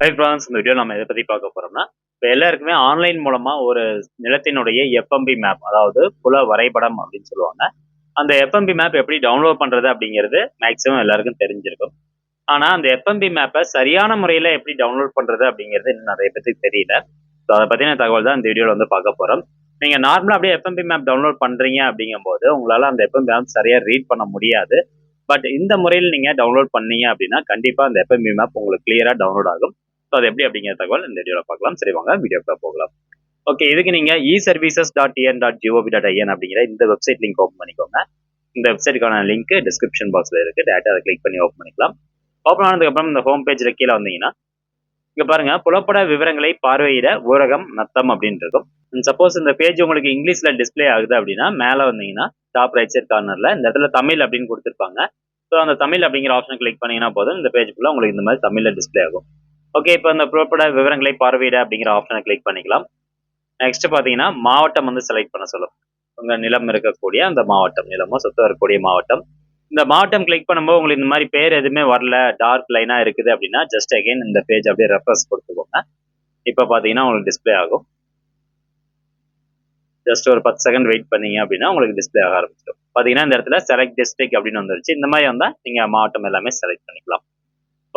High France இந்த video நம்ம எதை பற்றி பார்க்க போகிறோம்னா இப்போ எல்லாருக்குமே ஆன்லைன் மூலமாக ஒரு நிலத்தினுடைய எஃப்எம்பி மேப் அதாவது புல வரைபடம் அப்படின்னு சொல்லுவாங்க. அந்த எஃப்எம்பி மேப் எப்படி டவுன்லோட் பண்ணுறது அப்படிங்கிறது மேக்ஸிமம் எல்லாருக்கும் தெரிஞ்சிருக்கும். ஆனால் அந்த எஃப்எம்பி மேப்பை சரியான முறையில் எப்படி டவுன்லோட் பண்ணுறது அப்படிங்கிறது இன்னும் நிறைய பேருக்கு தெரியல. ஸோ அதை பற்றின தகவல் தான் இந்த வீடியோவில் வந்து பார்க்க போகிறோம் நீங்கள் நார்மலாக அப்படியே எஃப்எம்பி மேப் டவுன்லோட் பண்ணுறீங்க அப்படிங்கும்போது உங்களால் அந்த எஃப்எம்பி மேப் சரியாக ரீட் பண்ண முடியாது. பட் இந்த முறையில் நீங்கள் டவுன்லோட் பண்ணீங்க அப்படின்னா கண்டிப்பாக அந்த எஃப்எம்பி மேப் உங்களுக்கு கிளியராக டவுன்லோட் ஆகும். ஸோ அது எப்படி அப்படிங்கிற தகவல் இந்த வீடியோவில் பார்க்கலாம். சரி வாங்க வீடியோக்குள்ள போகலாம். ஓகே இதுக்கு நீங்கள் e services dot en dot ஜிஓபி dot IN அப்படிங்கிற இந்த வெப்சைட் லிங்க் ஓப்பன் பண்ணிக்கோங்க. இந்த வெப்சைட்டுக்கான லிங்க் டிஸ்கிரிப்ஷன் பாக்ஸில் இருக்குது டேட்டா அதை கிளிக் பண்ணி ஓப்பன் பண்ணிக்கலாம். ஓப்பன் ஆனதுக்கப்புறம் இந்த ஹோம் பேஜில் கீழே வந்தீங்கன்னா இங்கே பாருங்க புலப்பட விவரங்களை பார்வையிட ஊரகம் நத்தம் அப்படின்னு இருக்கும். சப்போஸ் இந்த பேஜ் உங்களுக்கு இங்கிலீஷில் டிஸ்ப்ளே ஆகுது அப்படின்னா மேலே வந்தீங்கன்னா டாப் ரைட் சைட் கார்னரில் இந்த இடத்துல தமிழ் அப்படின்னு கொடுத்துருப்பாங்க. ஸோ அந்த தமிழ் அப்படிங்கிற ஆப்ஷன் கிளிக் பண்ணீங்கன்னா போதும். இந்த பேஜ் ஃபுல்லாக உங்களுக்கு இந்த மாதிரி தமிழில் டிஸ்ப்ளே ஆகும். ஓகே இப்போ இந்த புறப்பட விவரங்களை பார்வையிட அப்படிங்கிற ஆப்ஷனை கிளிக் பண்ணிக்கலாம். நெக்ஸ்ட் பார்த்தீங்கன்னா மாவட்டம் வந்து செலக்ட் பண்ண சொல்லும். உங்கள் நிலம் இருக்கக்கூடிய அந்த மாவட்டம் நிலமோ சொத்து இருக்கக்கூடிய மாவட்டம். இந்த மாவட்டம் கிளிக் பண்ணும்போது உங்களுக்கு இந்த மாதிரி பேர் எதுவுமே வரல டார்க் லைனாக இருக்குது அப்படின்னா ஜஸ்ட் அகெயின் இந்த பேஜ் அப்படியே ரெஃப்ரெஸ் கொடுத்துக்கோங்க. இப்போ பார்த்தீங்கன்னா உங்களுக்கு டிஸ்பிளே ஆகும். ஜஸ்ட் ஒரு பத்து செகண்ட் வெயிட் பண்ணீங்க அப்படின்னா உங்களுக்கு டிஸ்ப்ளே ஆக ஆரம்பிச்சிடும். பார்த்தீங்கன்னா இந்த இடத்துல செலக்ட் டிஸ்ட்ரிக் அப்படின்னு வந்துருச்சு. இந்த மாதிரி வந்தால் நீங்கள் மாவட்டம் எல்லாமே செலக்ட் பண்ணிக்கலாம்.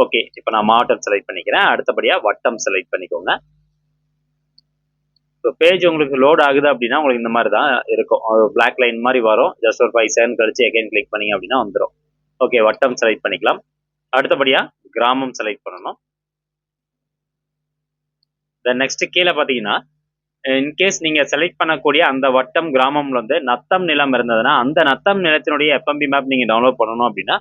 ஓகே இப்போ நான் மாவட்டம் செலக்ட் பண்ணிக்கிறேன். அடுத்தபடியாக வட்டம் செலக்ட் பண்ணிக்கோங்க. ஸோ பேஜ் உங்களுக்கு லோட் ஆகுது அப்படின்னா உங்களுக்கு இந்த மாதிரி தான் இருக்கும். பிளாக் லைன் மாதிரி வரும். ஜஸ்ட் ஒரு ஃபைவ் செகண்ட் கழிச்சு எகைன் கிளிக் பண்ணி அப்படின்னா வந்துடும் ஓகே வட்டம் செலக்ட் பண்ணிக்கலாம். அடுத்தபடியாக கிராமம் செலக்ட் பண்ணணும். தென் நெக்ஸ்ட் கீழே பார்த்தீங்கன்னா இன்கேஸ் நீங்கள் செலக்ட் பண்ணக்கூடிய அந்த வட்டம் கிராமம்ல வந்து நத்தம் நிலம் இருந்ததுன்னா அந்த நத்தம் நிலத்தினுடைய எஃப்எம்பி மேப் நீங்கள் டவுன்லோட் பண்ணணும் அப்படின்னா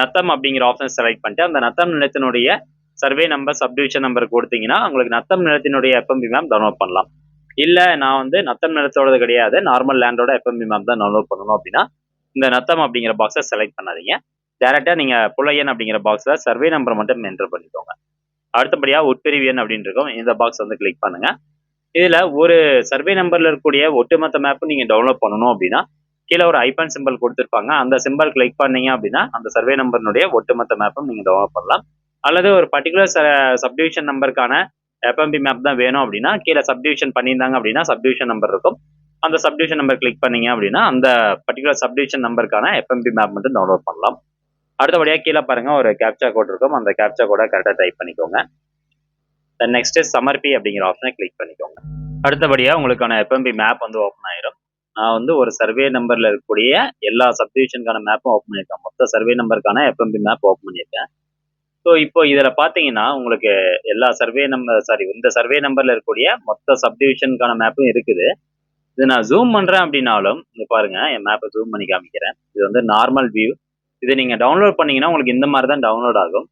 நத்தம் அப்படிங்கிற ஆப்ஷன் செலக்ட் பண்ணிட்டு அந்த நத்தம் நிலத்தினுடைய சர்வே நம்பர் சப்டிவிஷன் நம்பர் கொடுத்தீங்கன்னா உங்களுக்கு நத்தம் நிலத்தினுடைய எஃப்எம்பி மேம் டவுன்லோட் பண்ணலாம். இல்லை நான் வந்து நத்தம் நிலத்தோடது கிடையாது. நார்மல் லேண்டோட எஃப்எம்பி மேம் தான் டவுன்லோட் பண்ணணும் அப்படின்னா இந்த நத்தம் அப்படிங்கிற பாக்ஸை செலக்ட் பண்ணாதீங்க. டேரெக்டாக நீங்கள் புலையன் அப்படிங்கிற பாக்ஸில் சர்வே நம்பர் மட்டும் என்டர் பண்ணிக்கோங்க. அடுத்தபடியாக உட்பிரிவியன் அப்படின்னு இருக்கும். இந்த பாக்ஸ் வந்து கிளிக் பண்ணுங்கள் இதில் ஒரு சர்வே நம்பரில் இருக்கக்கூடிய ஒட்டுமொத்த மேப்பும் நீங்கள் டவுன்லோட் பண்ணணும் அப்படின்னா கீழே ஒரு ஐபான் சிம்பிள் கொடுத்துருப்பாங்க. அந்த சிம்பிள் கிளிக் பண்ணீங்க அப்படின்னா அந்த சர்வே நம்பர்னுடைய ஒட்டுமொத்த மேப்பும் நீங்கள் டவுன்லோட் பண்ணலாம். அல்லது ஒரு பர்டிகுலர் சப்டிவிஷன் நம்பருக்கான எஃப்எம்பி மேப் தான் வேணும் அப்படின்னா கீழே சப்டிவிஷன் பண்ணியிருந்தாங்க அப்படின்னா சப்டிவிஷன் நம்பர் இருக்கும். அந்த சப்டிவிஷன் நம்பர் கிளிக் பண்ணீங்க அப்படின்னா அந்த பர்டிகுலர் சப்டிவிஷன் நம்பருக்கான எஃப்எம்பி மேப் மட்டும் டவுன்லோட் பண்ணலாம். அடுத்தபடியாக கீழே பாருங்க ஒரு கேப்சா கோட் இருக்கும். அந்த கேப்சா கோடை கரெக்டாக டைப் பண்ணிக்கோங்க. தென் நெக்ஸ்ட் சமர்ப்பி அப்படிங்கிற ஆப்ஷனை கிளிக் பண்ணிக்கோங்க. அடுத்தபடியாக உங்களுக்கான எஃப்எம்பி மேப் வந்து ஓப்பன் ஆயிரும். நான் வந்து ஒரு சர்வே நம்பர்ல இருக்கக்கூடிய எல்லா சப்டிவிஷனுக்கான மேப்பும் ஓப்பன் பண்ணியிருக்கேன். மொத்த சர்வே நம்பருக்கான எஃப்எம்பி மேப் ஓப்பன் பண்ணியிருக்கேன். ஸோ இப்போ இதில் பார்த்தீங்கன்னா உங்களுக்கு எல்லா சர்வே நம்பர் சாரி இந்த சர்வே நம்பர்ல இருக்கக்கூடிய மொத்த சப்டிவிஷனுக்கான மேப்பும் இருக்குது. இது நான் ஜூம் பண்ணுறேன் அப்படின்னாலும் இங்கே பாருங்க என் மேப்பை ஜூம் பண்ணி காமிக்கிறேன். இது வந்து நார்மல் வியூ இதை நீங்கள் டவுன்லோட் பண்ணீங்கன்னா உங்களுக்கு இந்த மாதிரி தான் டவுன்லோட் ஆகும்.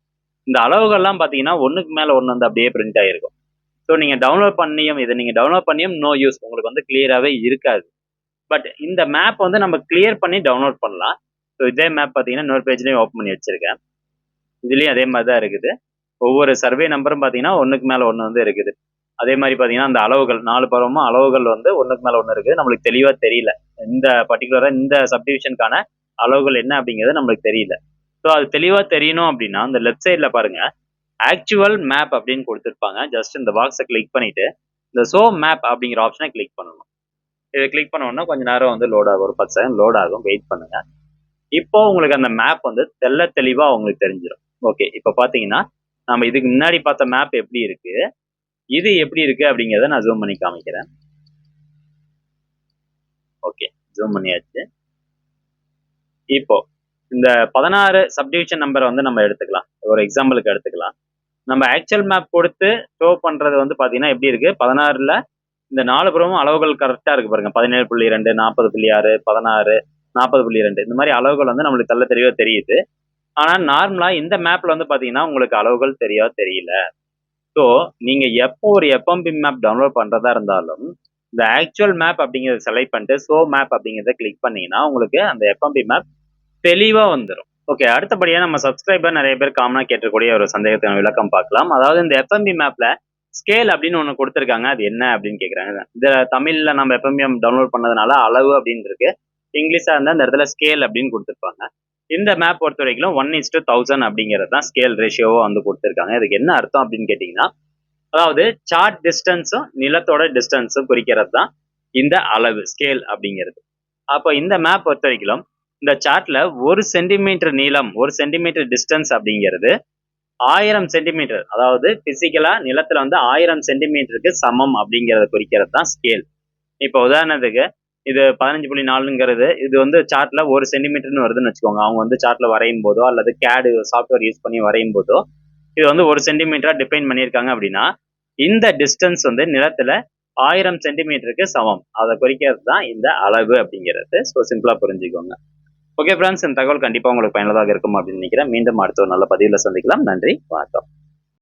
இந்த அளவுகள்லாம் பார்த்தீங்கன்னா ஒன்றுக்கு மேலே ஒன்று வந்து அப்படியே பிரிண்ட் ஆகிருக்கும் ஸோ நீங்கள் டவுன்லோட் பண்ணியும் இதை நீங்கள் டவுன்லோட் பண்ணியும் நோ யூஸ் உங்களுக்கு வந்து கிளியராகவே இருக்காது. பட் இந்த மேப் வந்து நம்ம கிளியர் பண்ணி டவுன்லோட் பண்ணலாம். ஸோ இதே மேப் பார்த்தீங்கன்னா இன்னொரு பேஜ்லேயும் ஓப்பன் பண்ணி வச்சிருக்கேன். இதுலேயும் அதே மாதிரி தான் இருக்குது. ஒவ்வொரு சர்வே நம்பரும் பார்த்தீங்கன்னா ஒன்றுக்கு மேலே ஒன்று வந்து இருக்குது. அதே மாதிரி பார்த்தீங்கன்னா அந்த அளவுகள் நாலு பருவமும் அளவுகள் வந்து ஒன்றுக்கு மேலே ஒன்று இருக்குது. நம்மளுக்கு தெளிவாக தெரியல. இந்த பர்டிகுலராக இந்த சப்டிவிஷனுக்கான அளவுகள் என்ன அப்படிங்கிறது நம்மளுக்கு தெரியல. ஸோ அது தெளிவாக தெரியணும் அப்படின்னா அந்த லெஃப்ட் சைடில் பாருங்கள் ஆக்சுவல் மேப் அப்படின்னு கொடுத்துருப்பாங்க. ஜஸ்ட் இந்த பாக்ஸை கிளிக் பண்ணிவிட்டு இந்த ஷோ மேப் அப்படிங்கிற ஆப்ஷனை கிளிக் பண்ணணும். இதை கிளிக் பண்ணோன்னா கொஞ்ச நேரம் வந்து லோட் ஆகும். ஒரு பத்து செகண்ட் லோட் ஆகும். வெயிட் பண்ணுங்க. இப்போ உங்களுக்கு அந்த மேப் வந்து தெல்ல தெளிவாக உங்களுக்கு தெரிஞ்சிடும் ஓகே இப்போ பார்த்தீங்கன்னா நம்ம இதுக்கு முன்னாடி பார்த்த மேப் எப்படி இருக்கு? இது எப்படி இருக்கு அப்படிங்கிறத நான் ஜூம் பண்ணி காமிக்கிறேன். ஓகே ஜூம் பண்ணியாச்சு. இப்போ இந்த பதினாறு சப்டிவிஷன் நம்பர் வந்து நம்ம எடுத்துக்கலாம். ஒரு எக்ஸாம்பிளுக்கு எடுத்துக்கலாம். நம்ம ஆக்சுவல் மேப் கொடுத்து ஷோ பண்றது வந்து பாத்தீங்கன்னா எப்படி இருக்கு? பதினாறுல இந்த நாலு புறமும் அளவுகள் கரெக்டா இருக்கு பாருங்க. பதினேழு புள்ளி ரெண்டு நாற்பது புள்ளி ஆறு பதினாறு நாற்பது புள்ளி ரெண்டு. இந்த மாதிரி அளவுகள் வந்து நம்மளுக்கு தள்ள தெளிவாக தெரியுது. ஆனால் நார்மலாக இந்த மேப்பில் வந்து பார்த்தீங்கன்னா உங்களுக்கு அளவுகள் தெரியா தெரியல. ஸோ நீங்கள் எப்போ ஒரு எஃப்எம்பி மேப் டவுன்லோட் பண்ணுறதா இருந்தாலும் இந்த ஆக்சுவல் மேப் அப்படிங்கிறத செலக்ட் பண்ணிட்டு ஸோ மேப் அப்படிங்கிறத கிளிக் பண்ணீங்கன்னா உங்களுக்கு அந்த எஃப்எம்பி மேப் தெளிவாக வந்துடும் ஓகே அடுத்தபடியாக நம்ம சப்ஸ்கிரைபர் நிறைய பேர் காமனாக கேட்டக்கூடிய ஒரு சந்தேகத்தின் விளக்கம் பார்க்கலாம். அதாவது இந்த எஃப்எம்பி மேப்பில் ஸ்கேல் அப்படின்னு ஒன்று கொடுத்துருக்காங்க. அது என்ன அப்படின்னு கேட்குறாங்க இந்த தமிழ்ல நம்ம எப்பவுமே டவுன்லோட் பண்ணதுனால அளவு அப்படின்னு இருக்கு. இங்கிலீஷா இருந்தால் அந்த இடத்துல ஸ்கேல் அப்படின்னு கொடுத்துருப்பாங்க. இந்த மேப் பொறுத்த வரைக்கும் ஒன் இஸ் டூ தௌசண்ட் அப்படிங்கிறது தான் ஸ்கேல் ரேஷியோவா வந்து கொடுத்துருக்காங்க. இதுக்கு என்ன அர்த்தம் அப்படின்னு கேட்டிங்கன்னா அதாவது சார்ட் டிஸ்டன்ஸும் நிலத்தோட டிஸ்டன்ஸும் குறிக்கிறது தான் இந்த அளவு ஸ்கேல் அப்படிங்கிறது. அப்போ இந்த மேப் பொறுத்த வரைக்கும் இந்த சார்ட்ல ஒரு சென்டிமீட்டர் நீளம் ஒரு சென்டிமீட்டர் டிஸ்டன்ஸ் அப்படிங்கிறது ஆயிரம் சென்டிமீட்டர் அதாவது பிசிக்கலா நிலத்துல வந்து ஆயிரம் சென்டிமீட்டருக்கு சமம் அப்படிங்கறத குறிக்கிறது தான் ஸ்கேல் இப்போ உதாரணத்துக்கு இது பதினஞ்சு புள்ளி நாலுங்கிறது இது வந்து சார்ட்ல ஒரு சென்டிமீட்டர்னு வருதுன்னு வச்சுக்கோங்க. அவங்க வந்து சார்ட்ல வரையும் போதோ அல்லது கேடு சாஃப்ட்வேர் யூஸ் பண்ணி வரையும் போதோ இது வந்து ஒரு சென்டிமீட்டரா டிஃபைன் பண்ணியிருக்காங்க அப்படின்னா இந்த டிஸ்டன்ஸ் வந்து நிலத்துல ஆயிரம் சென்டிமீட்டருக்கு சமம். அதை குறிக்கிறது தான் இந்த அளவு அப்படிங்கிறது. ஸோ சிம்பிளா புரிஞ்சுக்கோங்க. ஓகே ஃப்ரெண்ட்ஸ் இந்த தகவல் கண்டிப்பா உங்களுக்கு பயனுள்ளதாக இருக்கும் அப்படின்னு நினைக்கிறேன். மீண்டும் அடுத்த ஒரு நல்ல பதிவில் சந்திக்கலாம். நன்றி வணக்கம்.